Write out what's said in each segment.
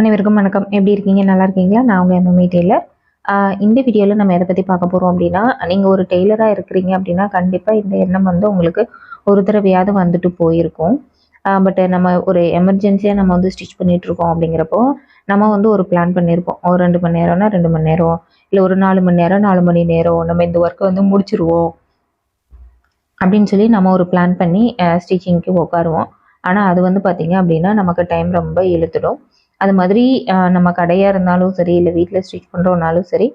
அனைவருக்கும் வணக்கம். எப்படி இருக்கீங்க? நல்லா இருக்கீங்களா? நான் உங்கள் எம்எம்ஏ டெய்லர். இந்த வீடியோவில் நம்ம எதை பற்றி பார்க்க போகிறோம் அப்படின்னா நீங்கள் ஒரு டெய்லராக இருக்கிறீங்க அப்படின்னா கண்டிப்பாக இந்த எண்ணம் வந்து உங்களுக்கு ஒரு தடவையாவது வந்துட்டு போயிருக்கும். பட் நம்ம ஒரு எமர்ஜென்சியாக நம்ம வந்து ஸ்டிச் பண்ணிகிட்ருக்கோம் அப்படிங்கிறப்போ நம்ம வந்து ஒரு பிளான் பண்ணியிருப்போம் ஒரு ரெண்டு மணி நேரம்னா ரெண்டு மணி நேரம் இல்லை ஒரு நாலு மணி நேரம் நாலு மணி நேரம் நம்ம இந்த ஒர்க்கை வந்து முடிச்சிருவோம். அப்படின்னு சொல்லி நம்ம ஒரு பிளான் பண்ணி ஸ்டிச்சிங்க்கு உட்காருவோம். ஆனால் அது வந்து பார்த்திங்க அப்படின்னா நமக்கு டைம் ரொம்ப இழுத்துடும். அது மாதிரி நம்ம கடையாக இருந்தாலும் சரி இல்லை வீட்டில் ஸ்டிச் பண்ணுறோம்னாலும் சரி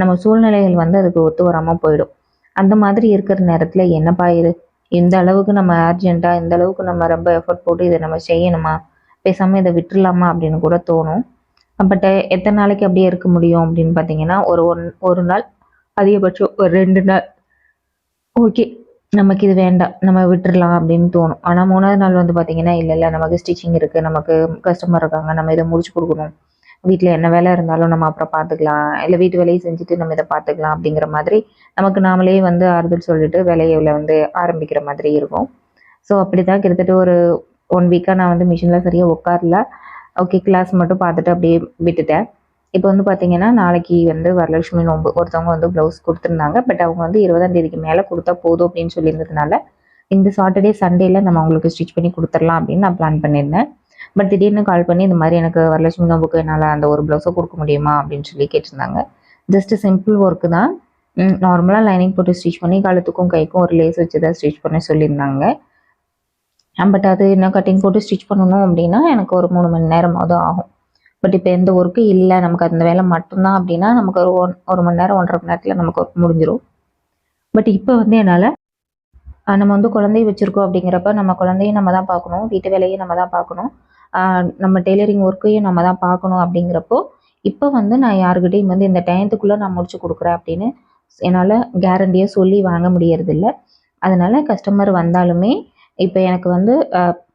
நம்ம சூழ்நிலைகள் வந்து அதுக்கு ஒத்து வராமல் போயிடும். அந்த மாதிரி இருக்கிற நேரத்தில் என்னப்பா இது? இந்த அளவுக்கு நம்ம அர்ஜென்ட்டாக இந்த அளவுக்கு நம்ம ரொம்ப எஃபர்ட் போட்டு இதை நம்ம செய்யணுமா? பேசாமல் இதை விட்டுறலாமா? அப்படின்னு கூட தோணும். பட் எத்தனை நாளைக்கு அப்படியே இருக்க முடியும் அப்படின்னு பார்த்தீங்கன்னா ஒரு ஒன் ஒரு நாள் அதிகபட்சம் ஒரு ரெண்டு நாள். ஓகே. நமக்கு இது வேண்டாம் நம்ம விட்டுடலாம் அப்படின்னு தோணும். ஆனால் மூணாவது நாள் வந்து பார்த்தீங்கன்னா இல்லை இல்லை நமக்கு ஸ்டிச்சிங் இருக்குது நமக்கு கஸ்டமர் இருக்காங்க நம்ம இதை முடிச்சு கொடுக்கணும். வீட்டில் என்ன வேலை இருந்தாலும் நம்ம அப்புறம் பார்த்துக்கலாம் இல்லை வீட்டு வேலையை செஞ்சுட்டு நம்ம இதை பார்த்துக்கலாம் அப்படிங்கிற மாதிரி நமக்கு நாமளே வந்து ஆறுதல் சொல்லிட்டு வேலையில் வந்து ஆரம்பிக்கிற மாதிரி இருக்கும். ஸோ அப்படி தான் கிட்டத்தட்ட ஒரு ஒன் வீக்காக நான் வந்து மிஷினில் சரியாக உட்காரல. ஓகே கிளாஸ் மட்டும் பார்த்துட்டு அப்படியே விட்டுட்டேன். இப்போ வந்து பார்த்தீங்கன்னா நாளைக்கு வந்து வரலட்சுமி நோம்பு ஒருத்தவங்க வந்து ப்ளவுஸ் கொடுத்துருந்தாங்க. பட் அவங்க வந்து இருபதாம் தேதிக்கு மேலே கொடுத்தா போதும் அப்படின்னு சொல்லியிருந்ததுனால இந்த சாட்டர்டே சண்டேல நம்ம அவங்களுக்கு ஸ்டிச் பண்ணி கொடுத்துடலாம் அப்படின்னு நான் பிளான் பண்ணியிருந்தேன். பட் திடீர்னு கால் பண்ணி இந்த மாதிரி எனக்கு வரலட்சுமி நோம்புக்கு என்னால் அந்த ஒரு ப்ளவுஸை கொடுக்க முடியுமா? அப்படின்னு சொல்லி கேட்டிருந்தாங்க. ஜஸ்ட் சிம்பிள் ஒர்க்கு தான். நார்மலாக லைனிங் போட்டு ஸ்டிச் பண்ணி கழுத்துக்கும் கைக்கும் ஒரு லேஸ் வச்சு தான் ஸ்டிச் பண்ண சொல்லியிருந்தாங்க. பட் அது என்ன கட்டிங் போட்டு ஸ்டிச் பண்ணணும் அப்படின்னா எனக்கு ஒரு மூணு மணி நேரமாவது ஆகும். பட் இப்போ எந்த ஒர்க்கும் இல்லை. நமக்கு அந்த வேலை மட்டும்தான் அப்படின்னா நமக்கு ஒரு ஒன் ஒரு மணி நேரம் ஒன்றரை மணி நேரத்தில் நமக்கு ஒர்க் முடிஞ்சிடும் பட் இப்போ வந்து என்னால் நம்ம வந்து குழந்தைய வச்சுருக்கோம் அப்படிங்கிறப்ப நம்ம குழந்தையும் நம்ம தான் பார்க்கணும். வீட்டு வேலையும் நம்ம தான் பார்க்கணும். நம்ம டெய்லரிங் ஒர்க்கையும் நம்ம தான் பார்க்கணும் அப்படிங்கிறப்போ இப்போ வந்து நான் யாருக்கிட்டையும் வந்து இந்த டயத்துக்குள்ளே நான் முடிச்சு கொடுக்குறேன் அப்படின்னு என்னால் கேரண்டியாக சொல்லி வாங்க முடியறதில்ல. அதனால் கஸ்டமர் வந்தாலுமே இப்போ எனக்கு வந்து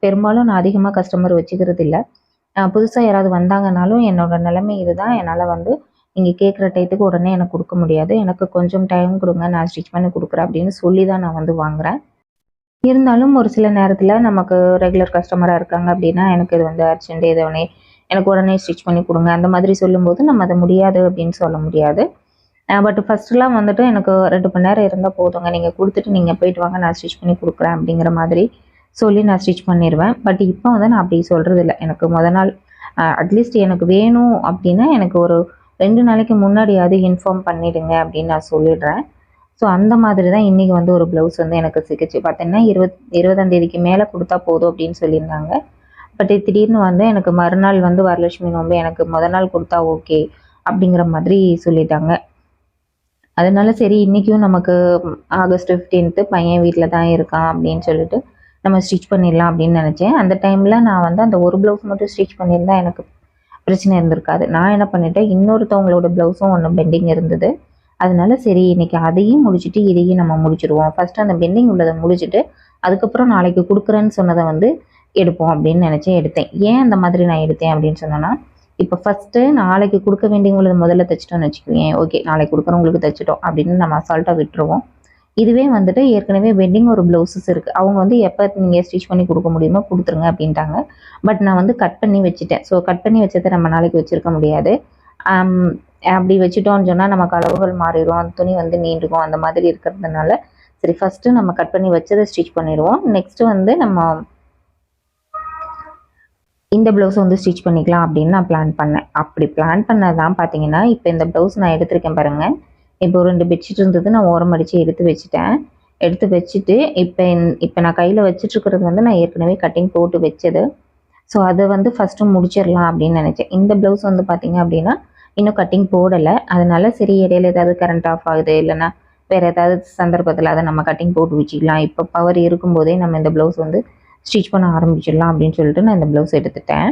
பெரும்பாலும் நான் அதிகமாக கஸ்டமர் வச்சுக்கிறது இல்லை புதுசாக யாராவது வந்தாங்கனாலும் என்னோட நிலைமை இதுதான். என்னால் வந்து நீங்கள் கேட்குற டயத்துக்கு உடனே எனக்கு கொடுக்க முடியாது. எனக்கு கொஞ்சம் டைம் கொடுங்க நான் ஸ்டிச் பண்ணி கொடுக்குறேன் அப்படின்னு சொல்லி தான் நான் வந்து வாங்குறேன். இருந்தாலும் ஒரு சில நேரத்தில் நமக்கு ரெகுலர் கஸ்டமராக இருக்காங்க அப்படின்னா எனக்கு இது வந்து அர்ஜென்ட் இது உடனே எனக்கு உடனே ஸ்டிச் பண்ணி கொடுங்க அந்த மாதிரி சொல்லும்போது நம்ம அதை முடியாது அப்படின்னு சொல்ல முடியாது. பட் ஃபஸ்ட்டுலாம் வந்துட்டு எனக்கு ரெண்டு மணி நேரம் இருந்தால் போதுங்க. நீங்கள் கொடுத்துட்டு நீங்கள் போயிட்டு வாங்க நான் ஸ்டிச் பண்ணி கொடுக்குறேன் அப்படிங்கிற மாதிரி சொல்லி நான் ஸ்டிச் பண்ணிடுவேன் பட் இப்போ வந்து நான் அப்படி சொல்கிறது இல்லை எனக்கு முத நாள் அட்லீஸ்ட் எனக்கு வேணும் அப்படின்னா எனக்கு ஒரு ரெண்டு நாளைக்கு முன்னாடியாவது இன்ஃபார்ம் பண்ணிடுங்க அப்படின்னு நான் சொல்லிடுறேன். ஸோ அந்த மாதிரி தான் இன்றைக்கி வந்து ஒரு ப்ளவுஸ் வந்து எனக்கு சிக்கிச்சு. பார்த்தீங்கன்னா இருபத் இருபதாந்தேதிக்கு மேலே கொடுத்தா போதும் அப்படின்னு சொல்லியிருந்தாங்க. பட் திடீர்னு வந்து எனக்கு மறுநாள் வந்து வரலட்சுமி நோம்பு எனக்கு முத நாள் கொடுத்தா ஓகே அப்படிங்கிற மாதிரி சொல்லிட்டாங்க. அதனால சரி இன்றைக்கும் நமக்கு ஆகஸ்ட் ஃபிஃப்டீன்த்து பையன் வீட்டில் தான் இருக்கான் அப்படின்னு சொல்லிட்டு நம்ம ஸ்டிச் பண்ணிடலாம் அப்படின்னு நினச்சேன். அந்த டைமில் நான் வந்து அந்த ஒரு ப்ளவுஸ் மட்டும் ஸ்டிச் பண்ணியிருந்தா எனக்கு பிரச்சனை இருந்திருக்காது. நான் என்ன பண்ணிட்டேன் இன்னொருத்தவங்களோட ப்ளவுஸும் ஒன்று பெண்டிங் இருந்தது. அதனால சரி இன்னைக்கு அதையும் முடிச்சுட்டு இதையும் நம்ம முடிச்சிடுவோம் ஃபஸ்ட்டு அந்த பெண்டிங் உள்ளதை முடிச்சுட்டு அதுக்கப்புறம் நாளைக்கு கொடுக்குறேன்னு சொன்னதை வந்து எடுப்போம் அப்படின்னு நினச்சேன் எடுத்தேன். ஏன் அந்த மாதிரி நான் எடுத்தேன் அப்படின்னு சொன்னேன்னா இப்போ ஃபஸ்ட்டு நாளைக்கு கொடுக்க வேண்டியவங்களது முதல்ல தைச்சிட்டோம்னு வச்சுக்குவேன் ஓகே நாளைக்கு கொடுக்குறவங்களுக்கு தைச்சிட்டோம் அப்படின்னு நம்ம அசால்ட்டாக விட்டுருவோம். இதுவே வந்துட்டு ஏற்கனவே வெட்டிங் ஒரு ப்ளவுசஸ் இருக்குது அவங்க வந்து எப்போ நீங்கள் ஸ்டிச் பண்ணி கொடுக்க முடியுமோ கொடுத்துருங்க அப்படின்ட்டாங்க. பட் நான் வந்து கட் பண்ணி வச்சுட்டேன். ஸோ கட் பண்ணி வச்சதை நம்ம நாளைக்கு வச்சுருக்க முடியாது. Um, அப்படி வச்சுட்டோம்னு சொன்னால் நமக்கு அளவுகள் மாறிடும். அந்த துணி வந்து நீண்டுக்கும். அந்த மாதிரி இருக்கிறதுனால சரி ஃபஸ்ட்டு நம்ம கட் பண்ணி வச்சதை ஸ்டிச் பண்ணிடுவோம். நெக்ஸ்ட்டு வந்து நம்ம இந்த ப்ளவுஸ் வந்து ஸ்டிச் பண்ணிக்கலாம் அப்படின்னு நான் பிளான் பண்ணேன். அப்படி பிளான் பண்ணதான் பார்த்தீங்கன்னா இப்போ இந்த ப்ளவுஸ் நான் எடுத்திருக்கேன் பாருங்கள் இப்போ ரெண்டு பெட்ஷீட் இருந்தது நான் ஓரம் அடித்து எடுத்து வச்சுட்டேன். எடுத்து வச்சுட்டு இப்போ இப்போ நான் கையில் வச்சிட்ருக்கிறது வந்து நான் ஏற்கனவே கட்டிங் போட்டு வச்சது. ஸோ அதை வந்து ஃபஸ்ட்டு முடிச்சிடலாம் அப்படின்னு நினச்சேன். இந்த ப்ளவுஸ் வந்து பார்த்தீங்க அப்படின்னா இன்னும் கட்டிங் போடலை. அதனால சரி இடையில ஏதாவது கரண்ட் ஆஃப் ஆகுது இல்லைன்னா வேறு ஏதாவது சந்தர்ப்பத்தில் அதை நம்ம கட்டிங் போட்டு வச்சுக்கலாம். இப்போ பவர் இருக்கும்போதே நம்ம இந்த ப்ளவுஸ் வந்து ஸ்டிச் பண்ண ஆரம்பிச்சிடலாம் அப்படின்னு சொல்லிட்டு நான் இந்த ப்ளவுஸ் எடுத்துட்டேன்.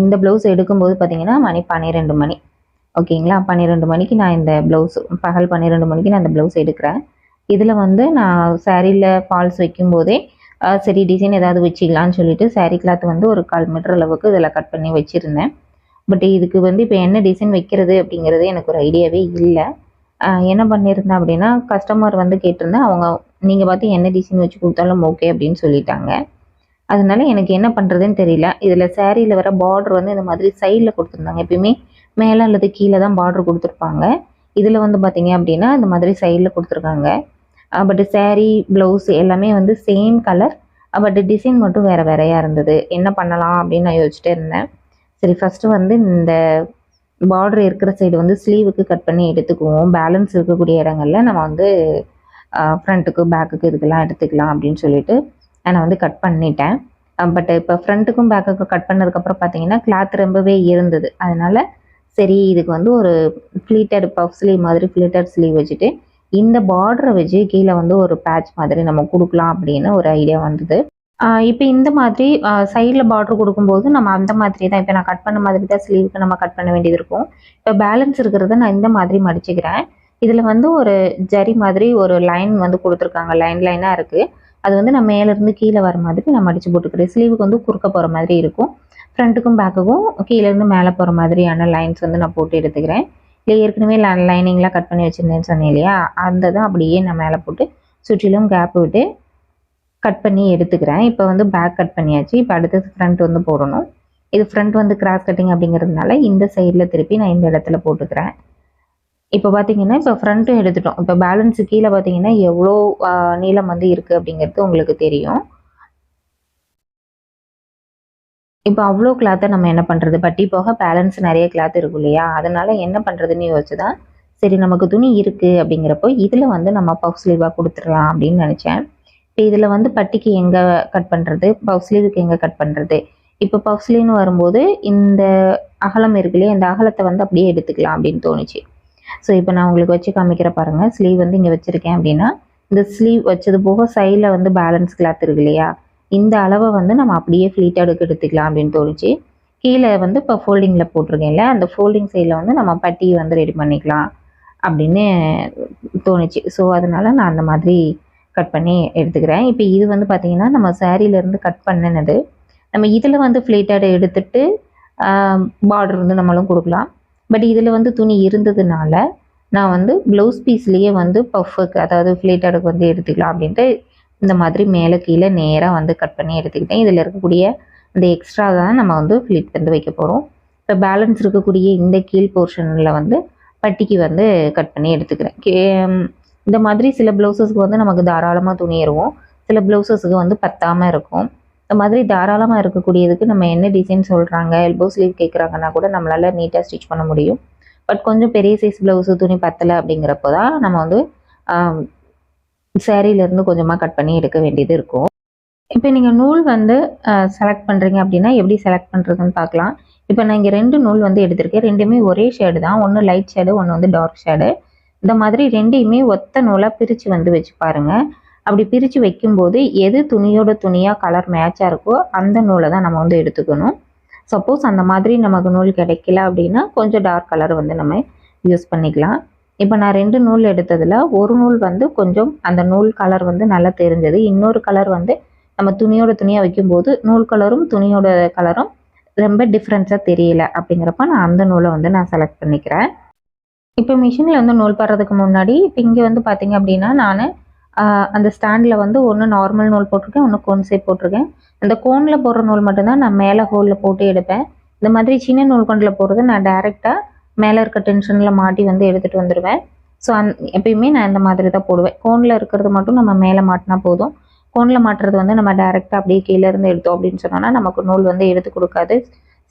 இந்த ப்ளவுஸ் எடுக்கும்போது பார்த்தீங்கன்னா மணி பன்னிரெண்டு மணி. ஓகேங்களா? பன்னிரெண்டு மணிக்கு நான் இந்த ப்ளவுஸ் பகல் பன்னிரெண்டு மணிக்கு நான் இந்த ப்ளவுஸ் எடுக்கிறேன். இதில் வந்து நான் சேரீயில் ஃபால்ஸ் வைக்கும்போதே சரி டிசைன் ஏதாவது வச்சுக்கலான்னு சொல்லிட்டு சேரீ கிளாத் வந்து ஒரு கால் மீட்டர் அளவுக்கு இதில் கட் பண்ணி வச்சுருந்தேன். பட் இதுக்கு வந்து இப்போ என்ன டிசைன் வைக்கிறது அப்படிங்கிறது எனக்கு ஒரு ஐடியாவே இல்லை. என்ன பண்ணியிருந்தேன் அப்படின்னா கஸ்டமர் வந்து கேட்டிருந்தேன் அவங்க நீங்கள் பார்த்து என்ன டிசைன் வச்சு கொடுத்தாலும் ஓகே அப்படின்னு சொல்லிட்டாங்க. அதனால எனக்கு என்ன பண்ணுறதுன்னு தெரியல. இதில் சேரீயில் வர பார்டர் வந்து இந்த மாதிரி சைடில் கொடுத்துருந்தாங்க. எப்பயுமே மேலே அல்லது கீழே தான் பார்டர் கொடுத்துருப்பாங்க. இதில் வந்து பார்த்தீங்க அப்படின்னா இந்த மாதிரி சைடில் கொடுத்துருக்காங்க. பட் சேரீ ப்ளவுஸ் எல்லாமே வந்து சேம் கலர் பட் டிசைன் மட்டும் வேறு வேறையாக இருந்தது. என்ன பண்ணலாம் அப்படின்னு நான் யோசிச்சுட்டே இருந்தேன். சரி ஃபஸ்ட்டு வந்து இந்த பார்டர் இருக்கிற சைடு வந்து ஸ்லீவுக்கு கட் பண்ணி எடுத்துக்குவோம். பேலன்ஸ் இருக்கக்கூடிய இடங்கள்ல நம்ம வந்து ஃப்ரண்ட்டுக்கு பேக்குக்கு இதுக்கெல்லாம் எடுத்துக்கலாம் அப்படின்னு சொல்லிட்டு நான் வந்து கட் பண்ணிட்டேன். பட் இப்போ ஃப்ரண்ட்டுக்கும் பேக்குக்கும் கட் பண்ணதுக்கப்புறம் பார்த்தீங்கன்னா கிளாத் ரொம்பவே இருந்தது. அதனால சரி இதுக்கு வந்து ஒரு ஃப்ளீட்டட் பஃப் ஸ்லீவ் மாதிரி ஃப்ளீட்டட் ஸ்லீவ் வச்சுட்டு இந்த பார்டரை வச்சு கீழே வந்து ஒரு பேட்ச் மாதிரி நம்ம கொடுக்கலாம் அப்படின்னு ஒரு ஐடியா வந்தது. இப்போ இந்த மாதிரி சைடில் பார்டர் கொடுக்கும்போது நம்ம அந்த மாதிரி தான் இப்போ நான் கட் பண்ண மாதிரி தான் ஸ்லீவுக்கு நம்ம கட் பண்ண வேண்டியது இருக்கும். இப்போ பேலன்ஸ் இருக்கிறத நான் இந்த மாதிரி மடிச்சுக்கிறேன். இதில் வந்து ஒரு ஜரி மாதிரி ஒரு லைன் வந்து கொடுத்துருக்காங்க. லைன் லைனாக இருக்குது அது வந்து நம்ம மேலேருந்து கீழே வர மாதிரி நம்ம அடித்து போட்டுக்கிறேன். ஸ்லீவுக்கு வந்து குறுக்க போகிற மாதிரி இருக்கும். ஃப்ரண்ட்டுக்கும் பேக்குக்கும் கீழேருந்து மேலே போகிற மாதிரியான லைன்ஸ் வந்து நான் போட்டு எடுத்துக்கிறேன். இல்லை ஏற்கனவே லைனிங்லாம் கட் பண்ணி வச்சுருந்தேன்னு சொன்னேன் இல்லையா? அந்த தான் அப்படியே நான் மேலே போட்டு சுற்றிலும் கேப் விட்டு கட் பண்ணி எடுத்துக்கிறேன். இப்போ வந்து பேக் கட் பண்ணியாச்சு. இப்போ அடுத்தது ஃப்ரண்ட் வந்து போடணும். இது ஃப்ரண்ட் வந்து கிராஸ் கட்டிங் அப்படிங்கிறதுனால இந்த சைடில் திருப்பி நான் இந்த இடத்துல போட்டுக்கிறேன். இப்போ பார்த்தீங்கன்னா இப்போ ஃப்ரண்ட்டும் எடுத்துட்டோம். இப்போ பேலன்ஸு கீழே பார்த்தீங்கன்னா எவ்வளோ நீளம் வந்து இருக்குது அப்படிங்கிறது உங்களுக்கு தெரியும். இப்போ அவ்வளோ கிளாத்தை நம்ம என்ன பண்ணுறது பட்டி போக பேலன்ஸ் நிறைய கிளாத் இருக்கும் இல்லையா? அதனால என்ன பண்ணுறதுன்னு யோசிச்சு தான் சரி நமக்கு துணி இருக்குது அப்படிங்கிறப்போ இதில் வந்து நம்ம பஃப் ஸ்லீவாக கொடுத்துடலாம் அப்படின்னு நினச்சேன். இப்போ இதில் வந்து பட்டிக்கு எங்கே கட் பண்ணுறது பஃப் ஸ்லீவுக்கு எங்கே கட் பண்ணுறது இப்போ பஃப் ஸ்லீவ்னு வரும்போது இந்த அகலம் இருக்கு இல்லையா? இந்த அகலத்தை வந்து அப்படியே எடுத்துக்கலாம் அப்படின்னு தோணுச்சு. ஸோ இப்போ நான் உங்களுக்கு வச்சு காமிக்கிற பாருங்கள் ஸ்லீவ் வந்து இங்கே வச்சுருக்கேன் அப்படின்னா இந்த ஸ்லீவ் வச்சது போக சைடில் வந்து பேலன்ஸ் கிளாத் இருக்கு இல்லையா? இந்த அளவை வந்து நம்ம அப்படியே ஃப்ளீட்டாக எடுத்துக்கலாம் அப்படின்னு தோணுச்சு. கீழே வந்து இப்போ ஃபோல்டிங்கில் போட்டிருக்கேன்ல அந்த ஃபோல்டிங் சைடில் வந்து நம்ம பட்டியை வந்து ரெடி பண்ணிக்கலாம் அப்படின்னு தோணுச்சு. ஸோ அதனால நான் அந்த மாதிரி கட் பண்ணி எடுத்துக்கிறேன். இப்போ இது வந்து பார்த்திங்கன்னா நம்ம சேரீலேருந்து கட் பண்ணினது. நம்ம இதில் வந்து ஃப்ளீட்டட் எடுத்துட்டு பார்டர் வந்து நம்மளும் கொடுக்கலாம். பட் இதில் வந்து துணி இருந்ததுனால நான் வந்து ப்ளவுஸ் பீஸ்லேயே வந்து பஃபுக்கு அதாவது ஃப்ளேட்டடுக்கு வந்து எடுத்துக்கலாம் அப்படின்ட்டு இந்த மாதிரி மேலே கீழே நேராக வந்து கட் பண்ணி எடுத்துக்கிட்டேன். இதில் இருக்கக்கூடிய இந்த எக்ஸ்ட்ரா தான் நம்ம வந்து ஃப்ளீட் வந்து வைக்க போகிறோம் இப்போ பேலன்ஸ் இருக்கக்கூடிய இந்த கீழ் போர்ஷனில் வந்து பட்டிக்கு வந்து கட் பண்ணி எடுத்துக்கிறேன். கே- இந்த மாதிரி சில ப்ளவுசஸ்க்கு வந்து நமக்கு தாராளமாக துணி இருக்கும் சில ப்ளவுசஸ்க்கு வந்து பத்தாமல் இருக்கும். இந்த மாதிரி தாராளமாக இருக்கக்கூடியதுக்கு நம்ம என்ன டிசைன் சொல்கிறாங்க எல்போ ஸ்லீவ் கேட்குறாங்கன்னா கூட நம்மளால் நீட்டாக ஸ்டிச் பண்ண முடியும். பட் கொஞ்சம் பெரிய சைஸ் ப்ளவுஸு துணி பத்தலை அப்படிங்கிறப்போ தான் நம்ம வந்து சேரீலேருந்து கொஞ்சமாக கட் பண்ணி எடுக்க வேண்டியது இருக்கும். இப்போ நீங்கள் நூல் வந்து செலக்ட் பண்ணுறீங்க அப்படின்னா எப்படி செலக்ட் பண்ணுறதுன்னு பார்க்கலாம் இப்போ நான் இங்கே ரெண்டு நூல் வந்து எடுத்திருக்கேன். ரெண்டுமே ஒரே ஷேடு தான். ஒன்று லைட் ஷேடு ஒன்று வந்து டார்க் ஷேடு இந்த மாதிரி ரெண்டையுமே ஒத்த நூலாக பிரித்து வந்து வச்சு பாருங்கள் அப்படி பிரித்து வைக்கும்போது எது துணியோட துணியாக கலர் மேட்சாக இருக்கோ அந்த நூலை தான் நம்ம வந்து எடுத்துக்கணும். சப்போஸ் அந்த மாதிரி நமக்கு நூல் கிடைக்கல அப்படின்னா கொஞ்சம் டார்க் கலர் வந்து நம்ம யூஸ் பண்ணிக்கலாம். இப்போ நான் ரெண்டு நூல் எடுத்ததில் ஒரு நூல் வந்து கொஞ்சம் அந்த நூல் கலர் வந்து நல்லா தெரிஞ்சது. இன்னொரு கலர் வந்து நம்ம துணியோட துணியாக வைக்கும்போது நூல் கலரும் துணியோட கலரும் ரொம்ப டிஃப்ரென்ஸாக தெரியல அப்படிங்கிறப்ப நான் அந்த நூலை வந்து நான் செலக்ட் பண்ணிக்கிறேன். இப்போ மிஷினில் வந்து நூல் படுறதுக்கு முன்னாடி இப்போ இங்கே வந்து பார்த்தீங்க அப்படின்னா நான் அந்த ஸ்டாண்டில் வந்து ஒன்று நார்மல் நூல் போட்டிருக்கேன் ஒன்று கோன் சைட் போட்டிருக்கேன். அந்த கோனில் போடுற நூல் மட்டும்தான் நான் மேலே ஹோலில் போட்டு எடுப்பேன். இந்த மாதிரி சின்ன நூல் கொண்டில் போடுறது நான் டைரெக்டாக மேலே இருக்க டென்ஷனில் மாட்டி வந்து எடுத்துகிட்டு வந்துடுவேன் ஸோ அந் எப்பயுமே நான் இந்த மாதிரி தான் போடுவேன் கோனில் இருக்கிறது மட்டும் நம்ம மேலே மாட்டினா போதும். கோனில் மாட்டுறது வந்து நம்ம டைரெக்டாக அப்படியே கீழேருந்து எடுத்தோம் அப்படின்னு சொன்னோன்னா நமக்கு நூல் வந்து எடுத்து கொடுக்காது.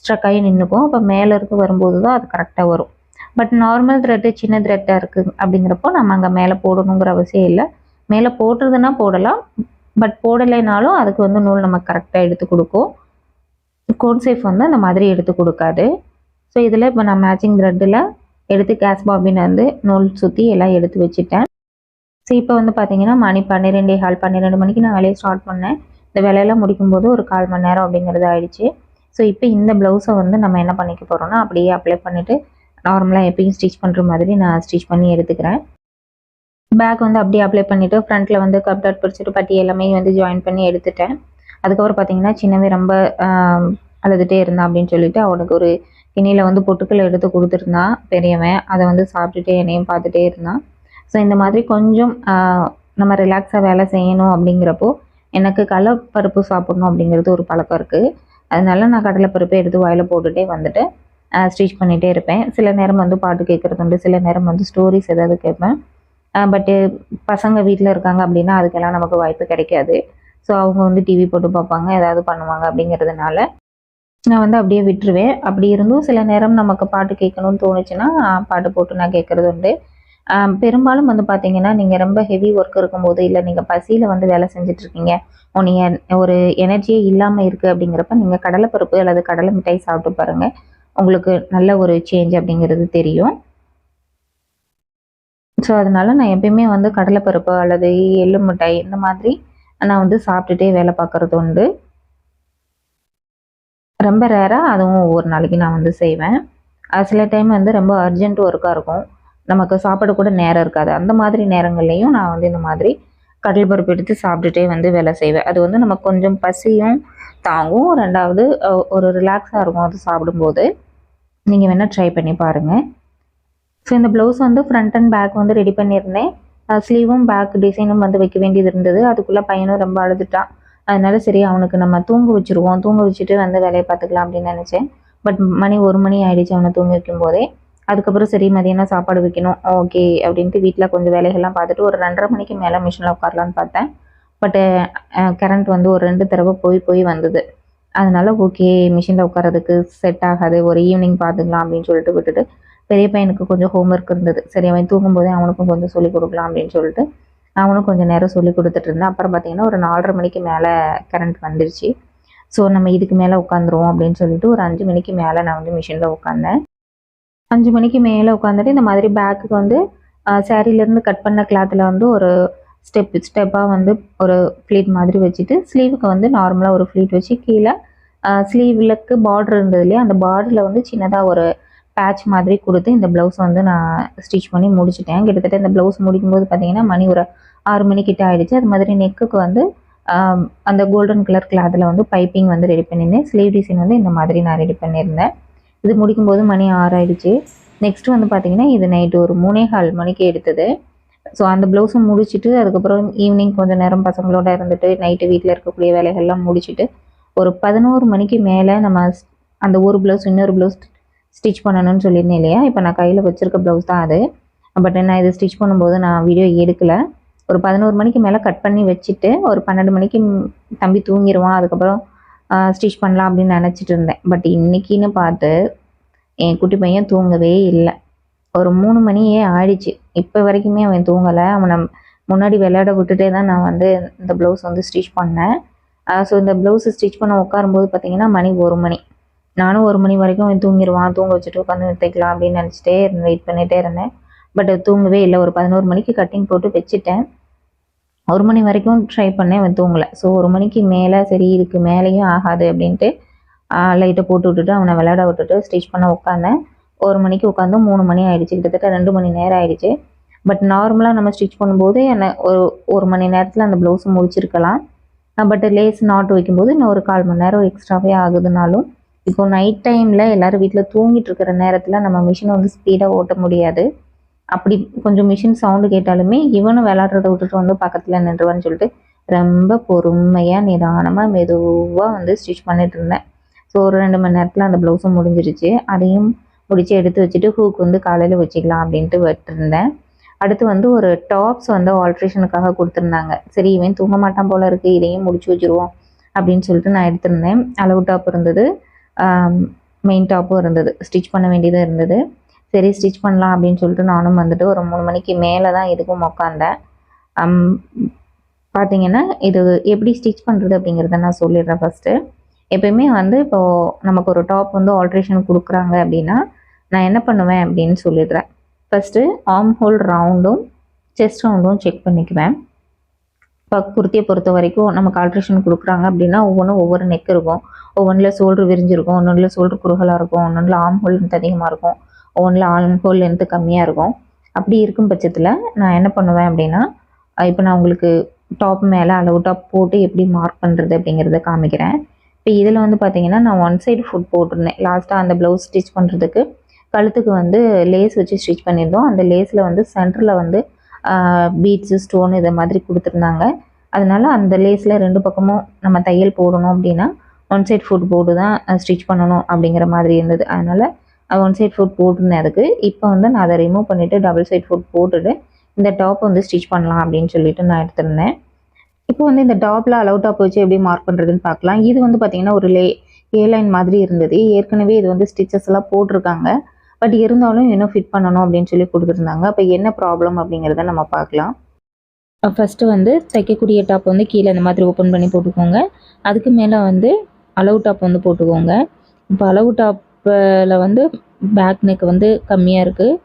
ஸ்ட்ரக் ஆகி நின்றுக்கும் அப்போ மேலேருந்து வரும்போது தான் அது கரெக்டாக வரும். பட் நார்மல் த்ரெட்டு சின்ன த்ரெட்டாக இருக்குது அப்படிங்கிறப்போ நம்ம அங்கே மேலே போடணுங்கிற அவசியம் இல்லை. மேலே போடுறதுன்னா போடலாம். பட் போடலைனாலும் அதுக்கு வந்து நூல் நம்ம கரெக்டாக எடுத்து கொடுக்கும். கோட் சேஃப் வந்து அந்த மாதிரி எடுத்து கொடுக்காது. ஸோ இதில் இப்போ நான் மேட்சிங் த்ரெட்டில் எடுத்து கேஸ் பாபின் வந்து நூல் சுற்றி எல்லாம் எடுத்து வச்சுட்டேன். ஸோ இப்போ வந்து பார்த்தீங்கன்னா மணி பன்னிரெண்டே ஹால் பன்னிரெண்டு மணிக்கு நான் வேலையை ஸ்டார்ட் பண்ணேன். இந்த வேலையெல்லாம் முடிக்கும்போது ஒரு கால் மணி நேரம் அப்படிங்கிறது ஆயிடுச்சு. ஸோ இப்போ இந்த ப்ளவுஸை வந்து நம்ம என்ன பண்ணிக்க போகிறோம்னா அப்படியே அப்ளை பண்ணிவிட்டு நார்மலாக எப்பயும் ஸ்டிச் பண்ணுற மாதிரி நான் ஸ்டிச் பண்ணி எடுத்துக்கிறேன். பேக் வந்து அப்படியே அப்ளை பண்ணிவிட்டு ஃப்ரண்ட்டில் வந்து கப் டாட் பிடிச்சிட்டு பட்டி எல்லாமே வந்து ஜாயின் பண்ணி எடுத்துட்டேன். அதுக்கப்புறம் பார்த்தீங்கன்னா சின்னவே ரொம்ப அழுதுகிட்டே இருந்தான் அப்படின்னு சொல்லிட்டு அவனுக்கு ஒரு கிணியில் வந்து பொட்டுக்கள் எடுத்து கொடுத்துருந்தான் பெரியவன். அதை வந்து சாப்பிட்டுட்டே என்னையும் பார்த்துட்டே இருந்தான். ஸோ இந்த மாதிரி கொஞ்சம் நம்ம ரிலாக்ஸாக வேலை செய்யணும் அப்படிங்கிறப்போ எனக்கு கடலைப்பருப்பு சாப்பிடணும் அப்படிங்கிறது ஒரு பழக்கம் இருக்குது அதனால நான் கடலைப்பருப்பை எடுத்து வாயில் போட்டுகிட்டே வந்துட்டு ஸ்டிச் பண்ணிகிட்டே இருப்பேன். சில நேரம் வந்து பாட்டு கேட்குறது உண்டு சில நேரம் வந்து ஸ்டோரிஸ் ஏதாவது கேட்பேன். பட்டு பசங்க வீட்டில் இருக்காங்க அப்படின்னா அதுக்கெல்லாம் நமக்கு வாய்ப்பு கிடைக்காது. ஸோ அவங்க வந்து டிவி போட்டு பார்ப்பாங்க ஏதாவது பண்ணுவாங்க அப்படிங்கிறதுனால நான் வந்து அப்படியே விட்டுருவேன். அப்படி இருந்தும் சில நேரம் நமக்கு பாட்டு கேட்கணும்னு தோணுச்சுன்னா பாட்டு போட்டு நான் கேட்குறது உண்டு. பெரும்பாலும் வந்து பார்த்தீங்கன்னா நீங்கள் ரொம்ப ஹெவி ஒர்க் இருக்கும்போது இல்லை நீங்கள் பசியில் வந்து வேலை செஞ்சிட்ருக்கீங்க நீங்கள் ஒரு எனர்ஜியே இல்லாமல் இருக்குது அப்படிங்கிறப்ப நீங்கள் கடலைப்பருப்பு அல்லது கடலை மிட்டாய் சாப்பிட்டு பாருங்கள் உங்களுக்கு நல்ல ஒரு சேஞ்ச் அப்படிங்கிறது தெரியும். ஸோ அதனால நான் எப்பயுமே வந்து கடலைப்பருப்பு அல்லது எள்ளு மிட்டாய் இந்த மாதிரி நான் வந்து சாப்பிட்டுட்டே வேலை பார்க்குறது உண்டு. ரொம்ப ரேராக அதுவும் ஒவ்வொரு நாளைக்கு நான் வந்து செய்வேன். சில டைம் வந்து ரொம்ப அர்ஜென்ட் ஒர்க்காக இருக்கும். நமக்கு சாப்பிட கூட நேரம் இருக்காது. அந்த மாதிரி நேரங்கள்லையும் நான் வந்து இந்த மாதிரி கடலைப்பருப்பு எடுத்து சாப்பிட்டுட்டே வந்து வேலை செய்வேன். அது வந்து நமக்கு கொஞ்சம் பசியும் தாங்கும். ரெண்டாவது ஒரு ரிலாக்ஸாக இருக்கும் அது சாப்பிடும்போது. நீங்கள் வேணால் ட்ரை பண்ணி பாருங்கள் ஸோ இந்த ப்ளவுஸ் வந்து ஃப்ரண்ட் அண்ட் பேக் வந்து ரெடி பண்ணியிருந்தேன். ஸ்லீவும் பேக் டிசைனும் வந்து வைக்க வேண்டியது இருந்தது. அதுக்குள்ளே பையனும் ரொம்ப அழுதுட்டான். அதனால சரி அவனுக்கு நம்ம தூங்க வச்சுருவோம். தூங்க வச்சுட்டு வந்து வேலையை பார்த்துக்கலாம் அப்படின்னு நினச்சேன். பட் மணி ஒரு மணி ஆகிடுச்சு அவனை தூங்க வைக்கும் போதே அதுக்கப்புறம் சரி மதியானம் சாப்பாடு வைக்கணும். ஓகே அப்படின்ட்டு வீட்டில் கொஞ்சம் வேலைகள்லாம் பார்த்துட்டு ஒரு ரெண்டரை மணிக்கு மேலே மிஷினில் உட்காரலான்னு பார்த்தேன். பட்டு கரண்ட் வந்து ஒரு ரெண்டு தடவை போய் போய் வந்தது. அதனால ஓகே மிஷினில் உட்காரதுக்கு செட் ஆகாது. ஒரு ஈவினிங் பார்த்துக்கலாம் அப்படின்னு சொல்லிட்டு விட்டுட்டு பெரிய பையனுக்கு கொஞ்சம் ஹோம் ஒர்க் இருந்தது. சரி அவன் தூங்கும்போதே அவனுக்கும் கொஞ்சம் சொல்லிக் கொடுக்கலாம் அப்படின்னு சொல்லிட்டு அவனும் கொஞ்சம் நேரம் சொல்லி கொடுத்துட்டு இருந்தேன். அப்புறம் பார்த்தீங்கன்னா ஒரு நாலரை மணிக்கு மேலே கரண்ட் வந்துருச்சு. ஸோ நம்ம இதுக்கு மேலே உட்காந்துருவோம் அப்படின்னு சொல்லிட்டு ஒரு அஞ்சு மணிக்கு மேலே நான் வந்து மிஷினில் உட்காந்தேன் அஞ்சு மணிக்கு மேலே உட்காந்துட்டு இந்த மாதிரி பேக்குக்கு வந்து சேரீலேருந்து கட் பண்ண கிளாத்தில் வந்து ஒரு ஸ்டெப் ஸ்டெப்பாக வந்து ஒரு ஃப்ளீட் மாதிரி வச்சுட்டு ஸ்லீவுக்கு வந்து நார்மலாக ஒரு ஃப்ளீட் வச்சு கீழே ஸ்லீவ்லக்கு பார்டர் இருந்தது இல்லையா? அந்த பார்டரில் வந்து சின்னதாக ஒரு பேட்ச் மாதிரி கொடுத்து இந்த ப்ளவுஸ் வந்து நான் ஸ்டிச் பண்ணி முடிச்சிட்டேன். கிட்டத்தட்ட இந்த ப்ளவுஸ் முடிக்கும்போது பார்த்தீங்கன்னா மணி ஒரு ஆறு மணிக்கிட்ட ஆகிடுச்சு அது மாதிரி நெக்குக்கு வந்து அந்த கோல்டன் கலர் கிளாத்தில் வந்து பைப்பிங் வந்து ரெடி பண்ணியிருந்தேன். ஸ்லீவ் டிசைன் வந்து இந்த மாதிரி நான் ரெடி பண்ணியிருந்தேன். இது முடிக்கும்போது மணி ஆறாயிடுச்சு நெக்ஸ்ட் வந்து பார்த்தீங்கன்னா இது நைட்டு ஒரு மூணே கால் மணிக்கு எடுத்தது. ஸோ அந்த ப்ளவுஸும் முடிச்சுட்டு அதுக்கப்புறம் ஈவினிங் கொஞ்சம் நேரம் பசங்களோட இருந்துட்டு நைட்டு வீட்டில் இருக்கக்கூடிய வேலைகள்லாம் முடிச்சுட்டு ஒரு பதினோரு மணிக்கு மேலே நம்ம அந்த ஒரு ப்ளவுஸ் இன்னொரு ப்ளவுஸ் ஸ்டிச் பண்ணணும்னு சொல்லியிருந்தேன் இல்லையா? இப்போ நான் கையில் வச்சுருக்க ப்ளவுஸ் தான் அது. பட் நான் இது ஸ்டிச் பண்ணும்போது நான் வீடியோ எடுக்கலை. ஒரு பதினோரு மணிக்கு மேலே கட் பண்ணி வச்சுட்டு ஒரு பன்னெண்டு மணிக்கு தம்பி தூங்கிடுவான் அதுக்கப்புறம் ஸ்டிச் பண்ணலாம் அப்படின்னு நினச்சிட்டு இருந்தேன். பட் இன்றைக்கின்னு பார்த்து என் குட்டி பையன் தூங்கவே இல்லை. ஒரு மூணு மணியே ஆயிடுச்சு. இப்போ வரைக்குமே அவன் தூங்கலை. அவனை முன்னாடி விளையாட விட்டுட்டே தான் நான் வந்து இந்த ப்ளவுஸ் வந்து ஸ்டிச் பண்ணேன். ஸோ இந்த ப்ளவுஸ் ஸ்டிச் பண்ண உட்காரும்போது பார்த்தீங்கன்னா மணி ஒரு மணி. நானும் ஒரு மணி வரைக்கும் தூங்கிடுவான் தூங்க வச்சுட்டு உட்காந்து தைக்கலாம் அப்படின்னு நினச்சிட்டே இருந்தேன் வெயிட் பண்ணிகிட்டே இருந்தேன். பட் தூங்கவே இல்லை. ஒரு பதினோரு மணிக்கு கட்டிங் போட்டு வச்சுட்டேன். ஒரு மணி வரைக்கும் ட்ரை பண்ணேன் அவன் தூங்கலை. ஸோ ஒரு மணிக்கு மேலே சரி இதுக்கு மேலேயும் ஆகாது அப்படின்ட்டு லைட்டை போட்டு விட்டுட்டு அவனை விளையாட விட்டுட்டு ஸ்டிச் பண்ண உட்காந்தேன் ஒரு மணிக்கு உட்காந்து மூணு மணி ஆயிடுச்சு. கிட்டத்தட்ட ரெண்டு மணி நேரம் ஆயிடுச்சு. பட் நார்மலாக நம்ம ஸ்டிச் பண்ணும்போது என்ன ஒரு ஒரு மணி நேரத்தில் அந்த ப்ளவுஸ் முடிச்சிருக்கலாம். பட் லேஸ் நாட் வைக்கும்போது இன்னும் ஒரு கால் மணி நேரம் எக்ஸ்ட்ராவே ஆகுதுனாலும் இப்போ நைட் டைமில் எல்லாரும் வீட்டில் தூங்கிட்டு இருக்கிற நேரத்தில் நம்ம மிஷினை வந்து ஸ்பீடாக ஓட்ட முடியாது. அப்படி கொஞ்சம் மிஷின் சவுண்டு கேட்டாலுமே இவனும் விளாட்றத விட்டுட்டு வந்து பக்கத்தில் நின்றுவான்னு சொல்லிட்டு ரொம்ப பொறுமையாக நிதானமாக மெதுவாக வந்து ஸ்டிச் பண்ணிட்டு இருந்தேன். ஸோ ஒரு ரெண்டு மணி நேரத்தில் அந்த ப்ளவுஸும் முடிஞ்சிருச்சு. அதையும் முடித்து எடுத்து வச்சுட்டு ஹூக் வந்து காலையில் வச்சுக்கலாம் அப்படின்ட்டு விட்டுருந்தேன். அடுத்து வந்து ஒரு டாப்ஸ் வந்து ஆல்ட்ரேஷனுக்காக கொடுத்துருந்தாங்க. சரி இவன் தூங்க மாட்டான் போல இருக்குது இதையும் முடிச்சு வச்சுருவோம் அப்படின்னு சொல்லிட்டு நான் எடுத்திருந்தேன். அளவு டாப் இருந்தது. மெயின் டாப்பும் இருந்தது. ஸ்டிச் பண்ண வேண்டியதும் இருந்தது. சரி ஸ்டிச் பண்ணலாம் அப்படின்னு சொல்லிட்டு நானும் வந்துட்டு ஒரு மூணு மணிக்கு மேலே தான் இதுக்கும் உக்காந்தேன் பார்த்தீங்கன்னா இது எப்படி ஸ்டிச் பண்ணுறது அப்படிங்கிறத நான் சொல்லிடுறேன் ஃபஸ்ட்டு எப்பயுமே வந்து இப்போது நமக்கு ஒரு டாப் வந்து ஆல்ட்ரேஷன் கொடுக்குறாங்க அப்படின்னா நான் என்ன பண்ணுவேன் அப்படின்னு சொல்லிடுறேன். ஃபஸ்ட்டு ஆம் ஹோல் ரவுண்டும் செஸ்ட் ரவுண்டும் செக் பண்ணிக்குவேன். இப்போ குர்த்தியை பொறுத்த வரைக்கும் நமக்கு ஆல்ட்ரேஷன் கொடுக்குறாங்க அப்படின்னா ஒவ்வொன்றும் ஒவ்வொரு நெக் இருக்கும். ஒவ்வொன்றில் சோல்ட்ரு விரிஞ்சிருக்கும். ஒன்னொன்றில் சோல்ட்ரு குறுகலாக இருக்கும். ஒன்னொன்றில் ஆம் ஹோல் லென்த் அதிகமாக இருக்கும். ஒவ்வொன்றில் ஆம் ஹோல் லென்த்து கம்மியாக இருக்கும். அப்படி இருக்கும் பட்சத்தில் நான் என்ன பண்ணுவேன் அப்படின்னா இப்போ நான் உங்களுக்கு டாப் மேலே அளவு டாப் போட்டு எப்படி மார்க் பண்ணுறது அப்படிங்கிறத காமிக்கிறேன். இப்போ இதில் வந்து பார்த்தீங்கன்னா நான் ஒன் சைடு ஃபுட் போட்டிருந்தேன். லாஸ்ட்டாக அந்த ப்ளவுஸ் ஸ்டிச் பண்ணுறதுக்கு கழுத்துக்கு வந்து லேஸ் வச்சு ஸ்டிச் பண்ணியிருந்தோம். அந்த லேஸில் வந்து சென்டரில் வந்து பீட்ஸு ஸ்டோன் இதை மாதிரி கொடுத்துருந்தாங்க. அதனால் அந்த லேஸில் ரெண்டு பக்கமும் நம்ம தையல் போடணும் அப்படின்னா ஒன் சைட் ஃபுட் போட்டு தான் ஸ்டிச் பண்ணணும் அப்படிங்கிற மாதிரி இருந்தது. அதனால் ஒன் சைட் ஃபுட் போட்டிருந்தேன் அதுக்கு. இப்போ வந்து நான் அதை ரிமூவ் பண்ணிவிட்டு டபுள் சைட் ஃபுட் போட்டுட்டு இந்த டாப் வந்து ஸ்டிச் பண்ணலாம் அப்படின்னு சொல்லிட்டு நான் எடுத்திருந்தேன். இப்போ வந்து இந்த டாப்பில் அலவு டாப் வச்சு எப்படி மார்க் பண்ணுறதுன்னு பார்க்கலாம். இது வந்து பார்த்திங்கன்னா ஒரு லே ஏ லைன் மாதிரி இருந்தது. ஏற்கனவே இது வந்து ஸ்டிச்சஸ் எல்லாம் போட்டிருக்காங்க. பட் இருந்தாலும் இன்னும் ஃபிட் பண்ணணும் அப்படின்னு சொல்லி கொடுத்துருந்தாங்க. அப்போ என்ன ப்ராப்ளம் அப்படிங்கிறத நம்ம பார்க்கலாம். ஃபஸ்ட்டு வந்து தைக்கக்கூடிய டாப் வந்து கீழே இந்த மாதிரி ஓப்பன் பண்ணி போட்டுக்கோங்க. அதுக்கு மேலே வந்து அளவு டாப் வந்து போட்டுக்கோங்க. இப்போ அளவு டாப்பில் வந்து பேக் நெக் வந்து கம்மியாக இருக்குது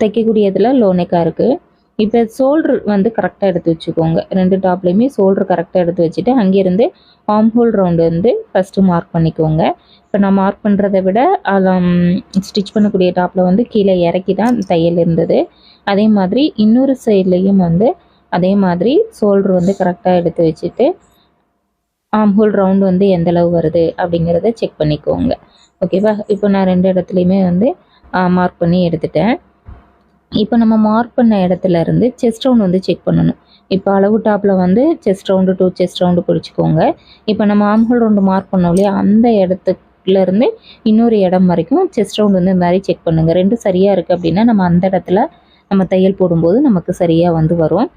தைக்கக்கூடியதில் லோ நெக்காக இருக்குது இப்போ ஷோல்ட்ரு வந்து கரெக்டாக எடுத்து வச்சுக்கோங்க. ரெண்டு டாப்லேயுமே ஷோல்ட்ரு கரெக்டாக எடுத்து வச்சுட்டு அங்கேருந்து ஆம் ஹோல் ரவுண்டு வந்து ஃபஸ்ட்டு மார்க் பண்ணிக்கோங்க. இப்போ நான் மார்க் பண்ணுறதை விட ஸ்டிச் பண்ணக்கூடிய டாப்பில் வந்து கீழே இறக்கி தான் தையல் இருந்தது. அதே மாதிரி இன்னொரு சைட்லேயும் வந்து அதே மாதிரி ஷோல்ட்ரு வந்து கரெக்டாக எடுத்து வச்சுட்டு ஆம் ஹோல் ரவுண்ட் வந்து எந்த அளவு வருது அப்படிங்கிறத செக் பண்ணிக்கோங்க. ஓகேவா இப்போ நான் ரெண்டு இடத்துலையுமே வந்து மார்க் பண்ணி எடுத்துட்டேன். இப்போ நம்ம மார்க் பண்ண இடத்துல இருந்து செஸ்ட் ரவுண்ட் வந்து செக் பண்ணணும். இப்போ அளவு டாப்பில் வந்து chest round to chest round பிடிச்சிக்கோங்க. இப்போ நம்ம ஆம்ஹோல் ரவுண்டு மார்க் பண்ணோம் இல்லையா? அந்த இடத்துக்குல இருந்து இன்னொரு இடம் வரைக்கும் செஸ்ட் ரவுண்ட் வந்து இந்த மாதிரி செக் பண்ணுங்கள் ரெண்டும் சரியாக இருக்குது அப்படின்னா நம்ம அந்த இடத்துல நம்ம தையல் போடும்போது நமக்கு சரியாக வந்து வரும்.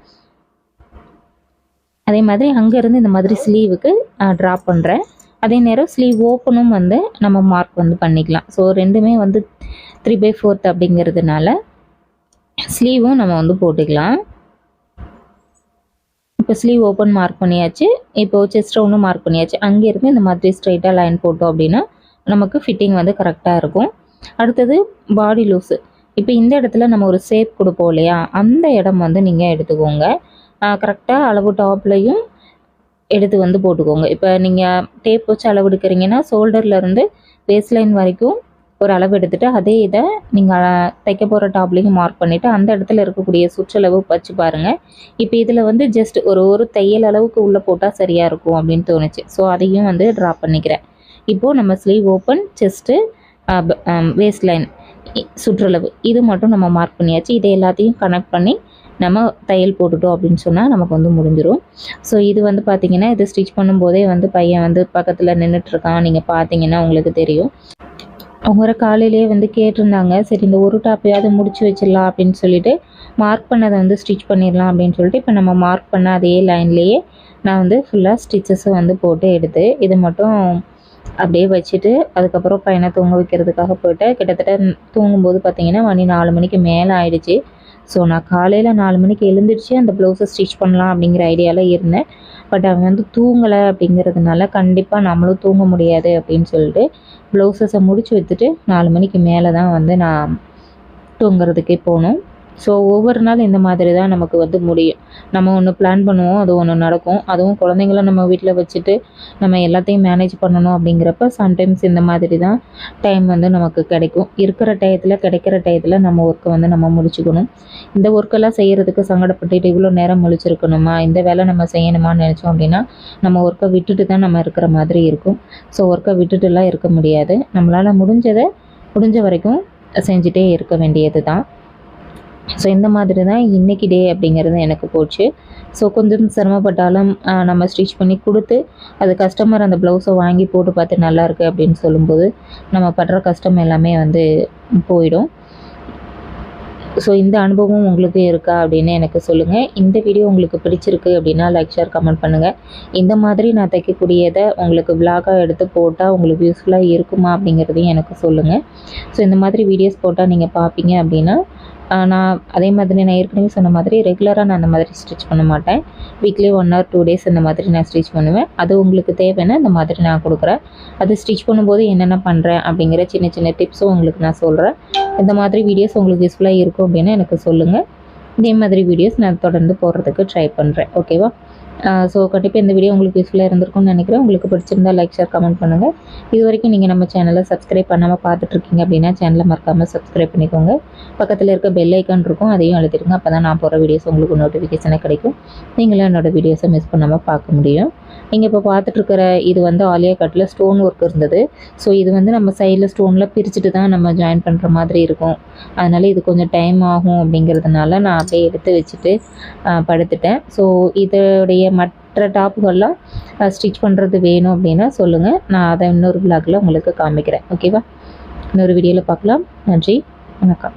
அதே மாதிரி அங்கேருந்து இந்த மாதிரி ஸ்லீவுக்கு ட்ராப் பண்ணுறேன் அதே நேரம் ஸ்லீவ் ஓப்பனும் வந்து நம்ம மார்க் வந்து பண்ணிக்கலாம். ஸோ ரெண்டுமே வந்து த்ரீ பை ஃபோர்த் அப்படிங்கிறதுனால ஸ்லீவும் நம்ம வந்து போட்டுக்கலாம். இப்போ ஸ்லீவ் ஓப்பன் மார்க் பண்ணியாச்சு. இப்போ செஸ்ட் ரவுண்டும் மார்க் பண்ணியாச்சு. அங்கேருந்து இந்த மாதிரி ஸ்ட்ரைட்டாக லைன் போட்டோம் அப்படின்னா நமக்கு ஃபிட்டிங் வந்து கரெக்டாக இருக்கும். அடுத்தது பாடி லூஸு இப்போ இந்த இடத்துல நம்ம ஒரு ஷேப் கொடுப்போம் இல்லையா? அந்த இடம் வந்து நீங்கள் எடுத்துக்கோங்க. கரெக்டாக அளவு டாப்லையும் எடுத்து வந்து போட்டுக்கோங்க. இப்போ நீங்கள் டேப் வச்சு அளவு எடுக்கிறீங்கன்னா ஷோல்டர்லேருந்து பேஸ் லைன் வரைக்கும் ஒரு அளவு எடுத்துகிட்டு அதே இதை நீங்கள் தைக்க போகிற டாப்லேயும் மார்க் பண்ணிவிட்டு அந்த இடத்துல இருக்கக்கூடிய சுற்றளவு வச்சு பாருங்கள் இப்போ இதில் வந்து ஜஸ்ட் ஒரு ஒரு தையல் அளவுக்கு உள்ளே போட்டால் சரியாக இருக்கும் அப்படின்னு தோணுச்சு. ஸோ அதையும் வந்து ட்ரா பண்ணிக்கிறேன். இப்போது நம்ம sleeve open chest waist line சுற்றளவு. இது மட்டும் நம்ம மார்க் பண்ணியாச்சு. இதை எல்லாத்தையும் கனெக்ட் பண்ணி நம்ம தையல் போட்டுட்டோம் அப்படின்னு சொன்னால் நமக்கு வந்து முடிஞ்சிடும் ஸோ இது வந்து பார்த்திங்கன்னா இது ஸ்டிச் பண்ணும்போதே வந்து பையன் வந்து பக்கத்தில் நின்றுட்டுருக்கான் நீங்கள் பார்த்தீங்கன்னா உங்களுக்கு தெரியும். அவங்க காலையிலேயே வந்து கேட்டிருந்தாங்க. சரி இந்த ஒரு டாப்பையாவது முடிச்சு வச்சிடலாம் அப்படின்னு சொல்லிட்டு மார்க் பண்ணதை வந்து ஸ்டிச் பண்ணிடலாம் அப்படின்னு சொல்லிட்டு இப்போ நம்ம மார்க் பண்ண அதே லைன்லேயே நான் வந்து ஃபுல்லாக ஸ்டிச்சஸும் வந்து போட்டு எடுத்து இது மட்டும் அப்படியே வச்சுட்டு அதுக்கப்புறம் பையனை தூங்க வைக்கிறதுக்காக போயிட்டு கிட்டத்தட்ட தூங்கும்போது பார்த்தீங்கன்னா மணி நாலு மணிக்கு மேலே ஆயிடுச்சு. ஸோ நான் காலையில் நாலு மணிக்கு எழுந்திரிச்சு அந்த ப்ளவுஸை ஸ்டிச் பண்ணலாம் அப்படிங்கிற ஐடியாவில் இருந்தேன். பட் அவன் வந்து தூங்கலை அப்படிங்கிறதுனால கண்டிப்பாக நம்மளும் தூங்க முடியாது அப்படின்னு சொல்லிட்டு ப்ளவுஸஸை முடித்து வைத்துட்டு நாலு மணிக்கு மேலே தான் வந்து நான் தூங்குறதுக்கே போகணும். ஸோ ஒவ்வொரு நாள் இந்த மாதிரி தான் நமக்கு வந்து முடியும். நம்ம ஒன்று பிளான் பண்ணுவோம் அது ஒன்று நடக்கும். அதுவும் குழந்தைங்கள நம்ம வீட்டில் வச்சுட்டு நம்ம எல்லாத்தையும் மேனேஜ் பண்ணணும் அப்படிங்கிறப்ப சம்டைம்ஸ் இந்த மாதிரி தான் டைம் வந்து நமக்கு கிடைக்கும். இருக்கிற டயத்தில் கிடைக்கிற டயத்தில் நம்ம ஒர்க்கை வந்து நம்ம முடிச்சுக்கணும். இந்த ஒர்க்கெல்லாம் செய்கிறதுக்கு சங்கடப்பட்டுட்டு இவ்வளோ நேரம் முழிச்சிருக்கணுமா? இந்த வேலை நம்ம செய்யணுமான்னு நினச்சோம் அப்படின்னா நம்ம ஒர்க்கை விட்டுட்டு தான் நம்ம இருக்கிற மாதிரி இருக்கும். ஸோ ஒர்க்கை விட்டுட்டுலாம் இருக்க முடியாது. நம்மளால் முடிஞ்சதை முடிஞ்ச வரைக்கும் செஞ்சுட்டே இருக்க வேண்டியது தான் ஸோ இந்த மாதிரி தான் இன்றைக்கி டே அப்படிங்கிறது எனக்கு போச்சு. ஸோ கொஞ்சம் சிரமப்பட்டாலும் நம்ம ஸ்டிச் பண்ணி கொடுத்து அது கஸ்டமர் அந்த ப்ளவுஸை வாங்கி போட்டு பார்த்து நல்லாயிருக்கு அப்படின்னு சொல்லும்போது நம்ம படுற கஷ்டம் எல்லாமே வந்து போயிடும். ஸோ இந்த அனுபவம் உங்களுக்கு இருக்கா அப்படின்னு எனக்கு சொல்லுங்கள் இந்த வீடியோ உங்களுக்கு பிடிச்சிருக்கு அப்படின்னா லைக் ஷேர் கமெண்ட் பண்ணுங்கள் இந்த மாதிரி நான் தைக்கக்கூடியதை உங்களுக்கு விலாகாக எடுத்து போட்டால் உங்களுக்கு யூஸ்ஃபுல்லாக இருக்குமா அப்படிங்கிறதையும் எனக்கு சொல்லுங்கள் ஸோ இந்த மாதிரி வீடியோஸ் போட்டால் நீங்கள் பார்ப்பீங்க அப்படின்னா நான் அதே மாதிரி நான் ஏற்கனவே சொன்ன மாதிரி ரெகுலராக நான் அந்த மாதிரி ஸ்டிச் பண்ண மாட்டேன். Weekly one or two days இந்த மாதிரி நான் ஸ்டிச் பண்ணுவேன். அது உங்களுக்கு தேவைன்னா இந்த மாதிரி நான் கொடுக்குறேன். அது ஸ்டிச் பண்ணும்போது என்னென்ன பண்ணுறேன் அப்படிங்கிற சின்ன சின்ன டிப்ஸும் உங்களுக்கு நான் சொல்கிறேன் இந்த மாதிரி வீடியோஸ் உங்களுக்கு யூஸ்ஃபுல்லாக இருக்கும் அப்படின்னு எனக்கு சொல்லுங்கள் இதே மாதிரி வீடியோஸ் நான் தொடர்ந்து போடுறதுக்கு ட்ரை பண்ணுறேன் ஓகேவா ஸோ கண்டிப்பாக இந்த வீடியோ உங்களுக்கு யூஸ்ஃபுல்லாக இருந்திருக்கும்னு நினைக்கிறேன். உங்களுக்கு பிடிச்சிருந்தா லைக் ஷேர் கமெண்ட் பண்ணுங்கள் இது வரைக்கும் நீங்கள் நம்ம சேனலை சப்ஸ்கிரைப் பண்ணாமல் பார்த்துட்ருக்கீங்க அப்படின்னா சேனலை மறக்காமல் சப்ஸ்கிரைப் பண்ணிக்கோங்க. பக்கத்தில் இருக்க பெல் ஐக்கான் இருக்கும். அதையும் அழுத்திடுங்க. அப்போ தான் நான் போகிற வீடியோஸ் உங்களுக்கு நோட்டிஃபிகேஷனை கிடைக்கும். நீங்களும் என்னோடய வீடியோஸை மிஸ் பண்ணாமல் பார்க்க முடியும். நீங்கள் இப்போ பார்த்துட்ருக்கிற இது வந்து ஆலியா கட்டில் ஸ்டோன் ஒர்க் இருந்தது. ஸோ இது வந்து நம்ம சைடில் ஸ்டோனில் பிரிச்சுட்டு தான் நம்ம ஜாயின் பண்ணுற மாதிரி இருக்கும். அதனால் இது கொஞ்சம் டைம் ஆகும் அப்படிங்கிறதுனால நான் அப்படியே எடுத்து வச்சுட்டு படுத்துட்டேன். ஸோ இதோடைய நிறைய மற்ற டாப்புகள்லாம் ஸ்டிச் பண்ணுறது வேணும் அப்படின்னா சொல்லுங்கள் நான் அதை இன்னொரு விளாகில் உங்களுக்கு காமிக்கிறேன். ஓகேவா இன்னொரு வீடியோவில் பார்க்கலாம். நன்றி. வணக்கம்.